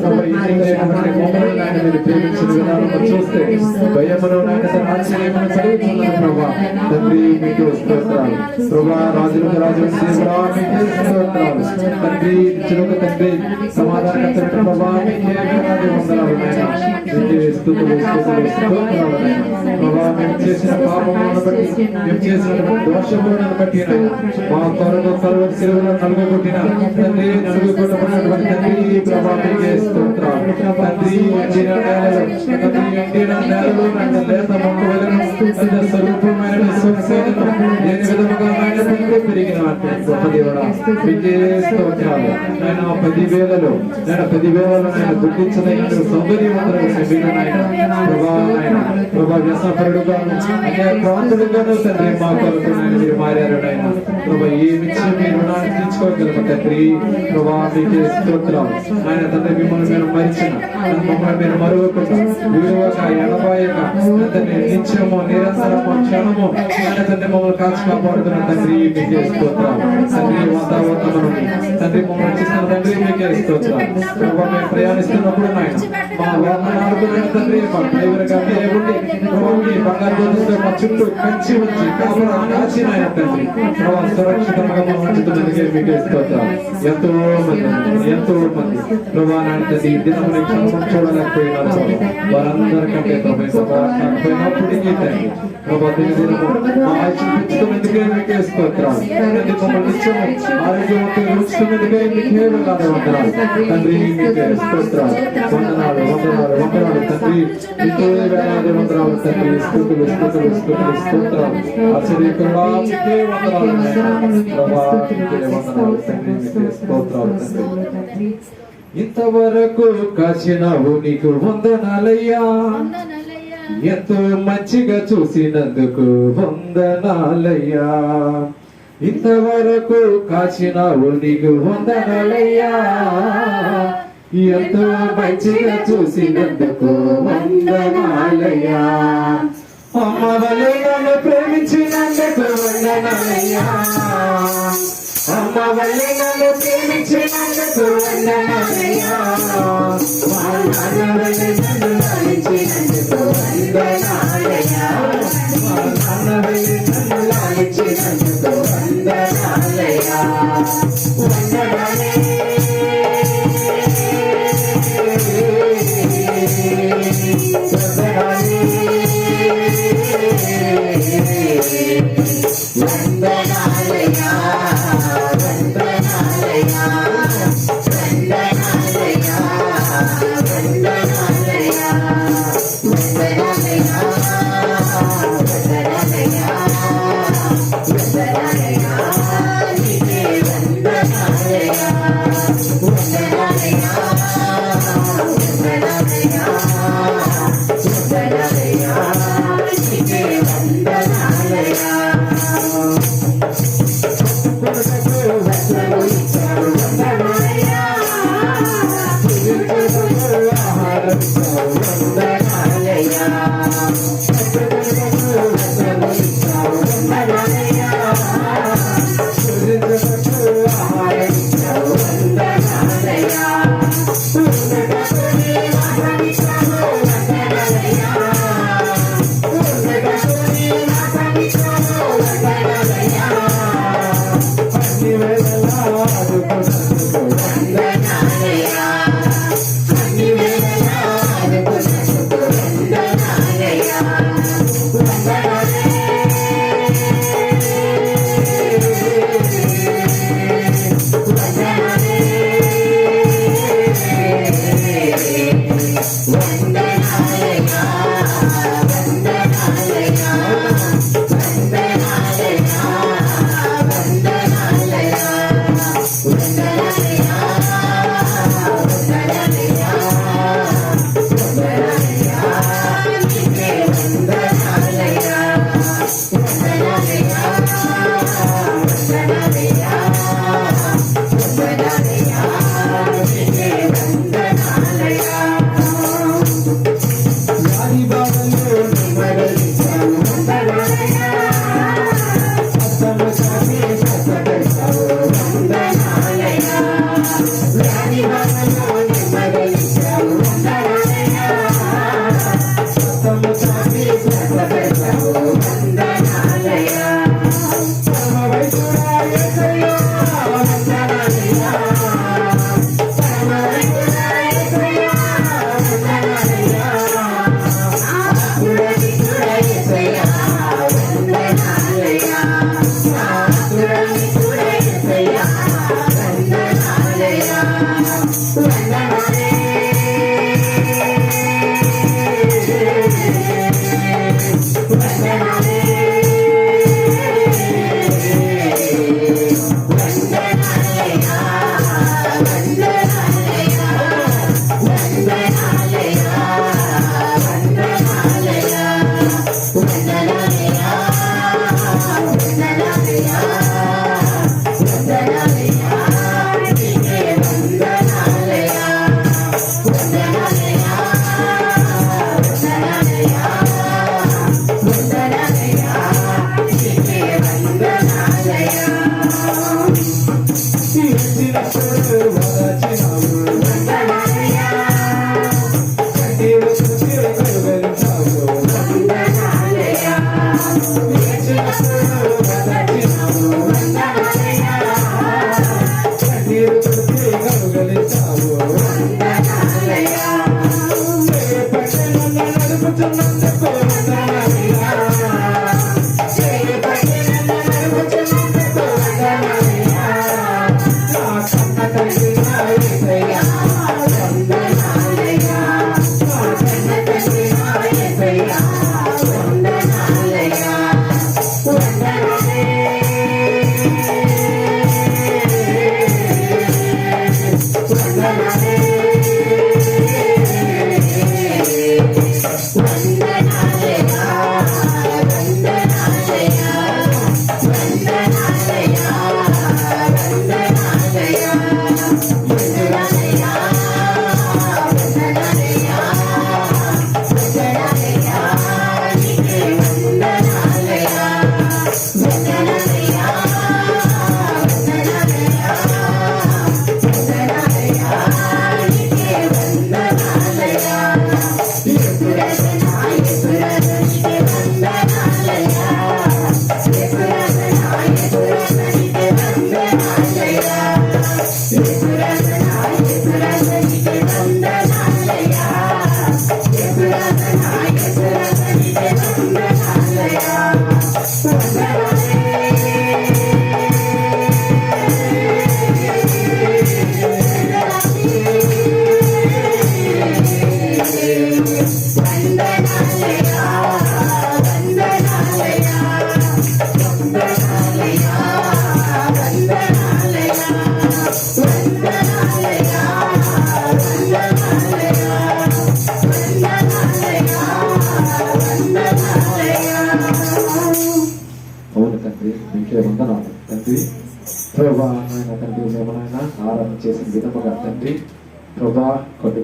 తండ్రి మీకే మీరు ప్రేమించిన విధానం చూస్తే భయమును నాయన తన ప్రభా. తండ్రి మీకు స్తోత్రాలు. ప్రభా రాజులకు రాజు సేవరా మీకే స్తోత్రాలు. తండ్రి చిరుక తండ్రి సమాధానకర్త ప్రభా మీకే వేలాది వందనాలు మీకే స్తుతులు స్తుతులు స్తోత్రాలు ప్రభా మేము చేసిన పాపములను బట్టి మేము దోషములను బట్టి మా నలుగొట్టిన తండ్రి తండ్రి ప్రభా మీకే స్తోత్రాలు. తండ్రి സ്വരൂപം నేలలో పెరిగిన గొప్ప దేవుడా. స్తోత్రాలు. నేను పదివేలలో నేను నేను దుఃఖించదగిన సౌందర్యవంతులకు ప్రభా ప్రాంతుడుగాను తండ్రి మా కొరకు మీరు మారారు నాయన. ప్రభా ఏమిచ్చి మీ రుణాన్ని తీర్చుకోగలము తండ్రి? ప్రభా మీకే స్తోత్రాలు ఆయన తండ్రి మిమ్మల్ని మీరు మరిచిన మమ్మల్ని మీరు మరువకుండా విలువక ఎడబాయక తండ్రి నిత్యము నిరంతరము క్షణము ఆయన తండ్రి మమ్మల్ని కాచి కాపాడుతున్న తండ్రి మీకే స్తోత్రాలు ప్రభా మేము ప్రయాణిస్తున్నప్పుడు నాయన మా వాహనాలు తండ్రి మా డ్రైవర్గా మీ బంగారు మా చుట్టూ కంచి కాచి నాయన తండ్రి ప్రభా సురక్షితంగా మా ఉంచుతున్నందుకే మీకే స్తోత్రాలు ఎంతో మంది ఎంతో మంది ప్రభా నాయన తండ్రి దినముని క్షణం చూడలేకపోయినారు వారందరికంటే పోయినప్పటికీ తండ్రి ప్రభా దినము మా మీకే స్తోత్రాలు మమ్మల్ని నిత్యము ఆరోగ్యవంతులు ఉంచుతున్నందుకే మీకే వందనాలు తండ్రి స్తోత్రాలు. వందనాలు వందనాలు వందనాలు తండ్రి. వేలాది వందనాలు తండ్రి. స్తుతులు స్తుతులు స్తుతులు స్తోత్రాలు వందనాలు. ప్రభా వందనాలు తండ్రి. స్తోత్రాలు. తండ్రి. ఇంతవరకు కాచినావు నీకు వందనాలయ్యా. ఎంతో మంచిగా చూసినందుకు వందనాలయ్యా. ఇంతవరకు కాచిన నీకు వందనాలయ్యా. ఎంతో మంచిగా చూసినందుకు వందనాలయ్యా. అమ్మ వలె నన్ను ప్రేమించినందుకు వందనాలయ్యా. అమ్మ వల్లి నన్ను ప్రేమించినందుకు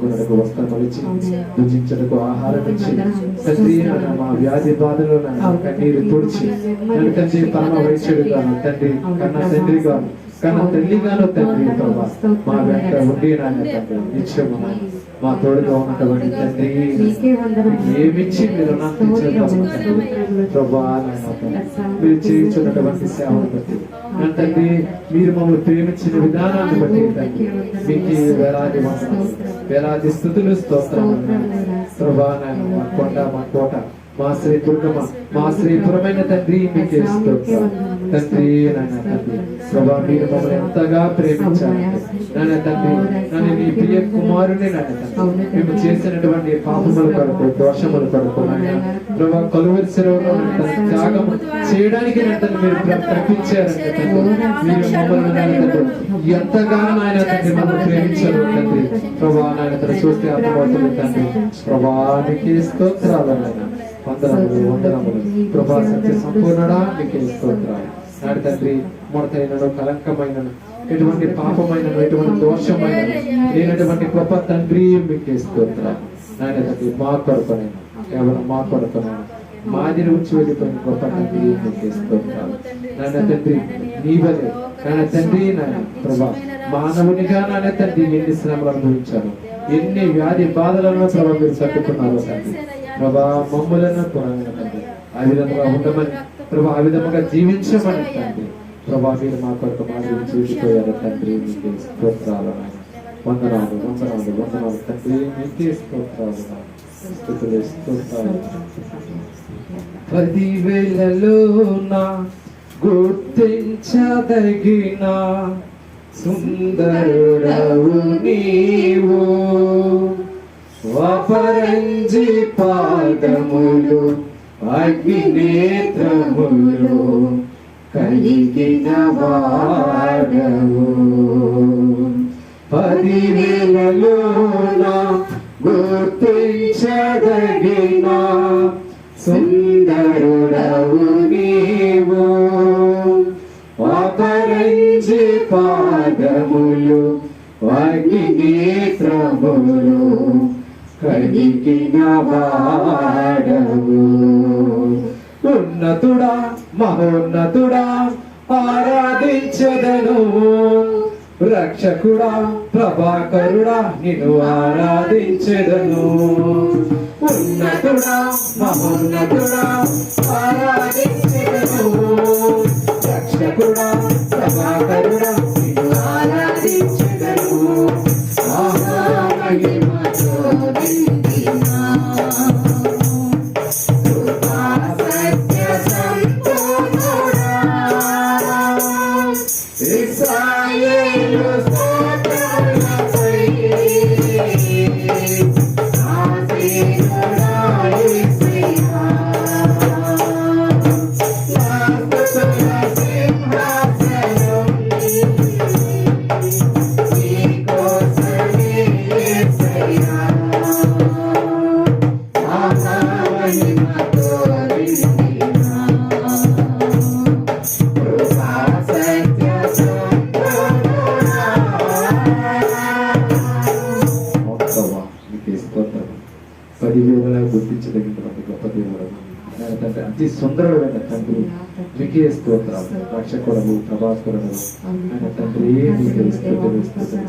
కట్టుకున్నకు వస్త్రములు ఇచ్చి భుజించటకు ఆహారం ఇచ్చి తండ్రి మా వ్యాధి బాధలు కన్నీరు తుడిచి తండ్రి పరమ వైద్యుడు గాను తండ్రి కన్న తండ్రి తల్లి గాను తండ్రి ప్రభా మా వెంట ఉండి తండ్రి. నిత్యము మా తోడుగా ఉన్నటువంటి తండ్రి. ఏమిచ్చి మీరు ప్రభా. మీరు చేయించున్నటువంటి సేవను బట్టి. తండ్రి మీరు మమ్మల్ని ప్రేమించిన విధానాన్ని బట్టి తండ్రి. మీకు వేలాది వేలాది స్థుతులు స్తోత్రాలు. ప్రభా నాయన మా కొండ మా కోట. మా శ్రీ దుర్గమ్మ మా శ్రీపురమైన తండ్రి మీకే తండ్రి నాయన తండ్రి. ప్రభా మీరు మమ్మల్ని ఎంతగా ప్రేమించారు. నాయన తండ్రి నన్ను నీ ప్రియ కుమారుని నాయన తండ్రి. మేము చేసినటువంటి పాపముల కొరకు దోషముల కొరకు నాయన ప్రభా కలువరి సెలవులో త్యాగం చేయడానికి నా తండ్రి మీరు మీరు మమ్మల్ని నాయన తండ్రి ఎంతగా నాయన తండ్రి ప్రేమించారు తండ్రి. ప్రభా నాయన తండ్రి చూస్తే అర్థమవుతుంది తండ్రి. ప్రభానికి స్తోత్రాలు నాయన వందనములు. వందనములు ప్రభా సత్య సంపూర్ణడా మీకే స్తోత్రాలు. నాడు తండ్రి ముడతైనను కలంకమైనను ఎటువంటి పాపమైనను ఎటువంటి దోషమైన లేనటువంటి గొప్ప తండ్రి మీకే స్తోత్రాలు. నాయన తండ్రి మా కొరకునైనా కేవలం మా కొరకునైనా మాదిరి ఉంచి వెళ్ళిపోయిన గొప్ప తండ్రి మీకే స్తోత్రాలు. నాయన తండ్రి నీవలే నాయన తండ్రి నాయన ప్రభా మానవునిగా నాయన తండ్రి ఎన్ని శ్రమలు అనుభవించారు ఎన్ని వ్యాధి బాధలను ప్రభా మీరు తట్టుకున్నారు తండ్రి. ప్రభా మమ్ములను పురాణ ఆ విధముగా ఉండమని ప్రభా ఆ విధముగా జీవించమని తండ్రి. ప్రభా మీరు మా కొరకు మాదిరి చూసిపోయారు తండ్రి. మీకు స్తోత్రాలు వందనాలు వందనాలు వందనాలు తండ్రి. మీకే స్తోత్రాలు నాయన. స్తుతులు స్తోత్రాలు పదివేలలో నా గుర్తించదగిన సుందరుడవు నీవు. వపరంజి పాదములు అగ్ని నేత్రములు కలిగిన వాడవు. పదివేలలో గుర్తించదగినా కలిగిన వాడవు ఉన్నతుడా మహోన్నతుడా ఆరాధించదను. రక్షకుడా ప్రభాకరుడా నిన్ను ఆరాధించదను. ఉన్నతుడా మహోన్నతుడా ఆరాధించదను. రక్షకుడా ప్రభాకరుడా சிந்தினா స్తోత్రాలు రక్షకుడము ప్రభాకరుడు ఆయన తండ్రి మీకే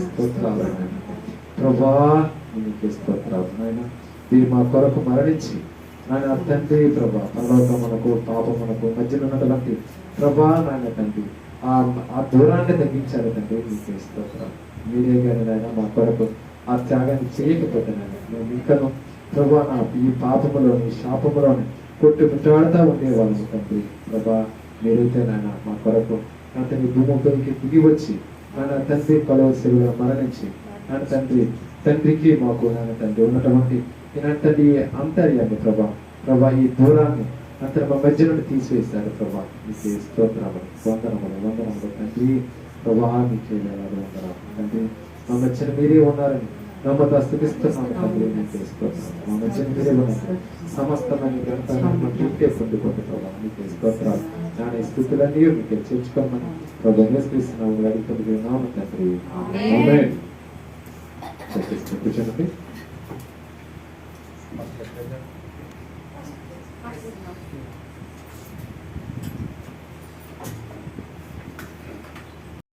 స్తోత్రాలు ప్రభా నీకు స్తోత్రాలు నాయన. మీరు మా కొరకు మరణించి నాయన తండ్రి ప్రభా పరలోకమునకు పాపమునకు మధ్యలో ఉన్నటువంటి ప్రభా నాయన తండ్రి ఆ ఆ దూరాన్ని తగ్గించారు తండ్రి నీకు స్తోత్రాలు. మీరే కానీ నాయన మా కొరకు ఆ త్యాగాన్ని చేయకపోతే నాయన మేము ఇంకను ప్రభా ఈ పాపములోని శాపములోని కొట్టు మిట్టాడుతూ ఉండేవాళ్ళము తండ్రి. ప్రభా మీరైతే నాయన మా కొరకు నా తండ్రి భూమిపైకి దిగి వచ్చి నాన్న తండ్రి కొలవ సేవలో మరణించి నాన్న తండ్రి తండ్రికి మాకు నాన్న తండ్రి ఉన్నటువంటి ఈనాటి తండ్రి అంతర్యాన్ని ప్రభా. ప్రభా ఈ దూరాన్ని అంతర మా మధ్య నుండి తీసివేశారు ప్రభా. మీకు స్తోత్రములు వందనములు వందనములు తండ్రి. ప్రభా మీకు వేలాది వందనాలు. తండ్రి మా మధ్యన మీరే ఉన్నారని నమ్మతో స్థుతిస్తున్నాను తండ్రి మీకు స్తోత్రం మా గ్రంథాలను నీకే పొందుకోండి స్తోత్రాలు నాని స్థుతులన్నీ మీకే చేర్చుకోమని ప్రభు యేసుక్రీస్తు అడుగుతుంది తండ్రి కూర్చోండి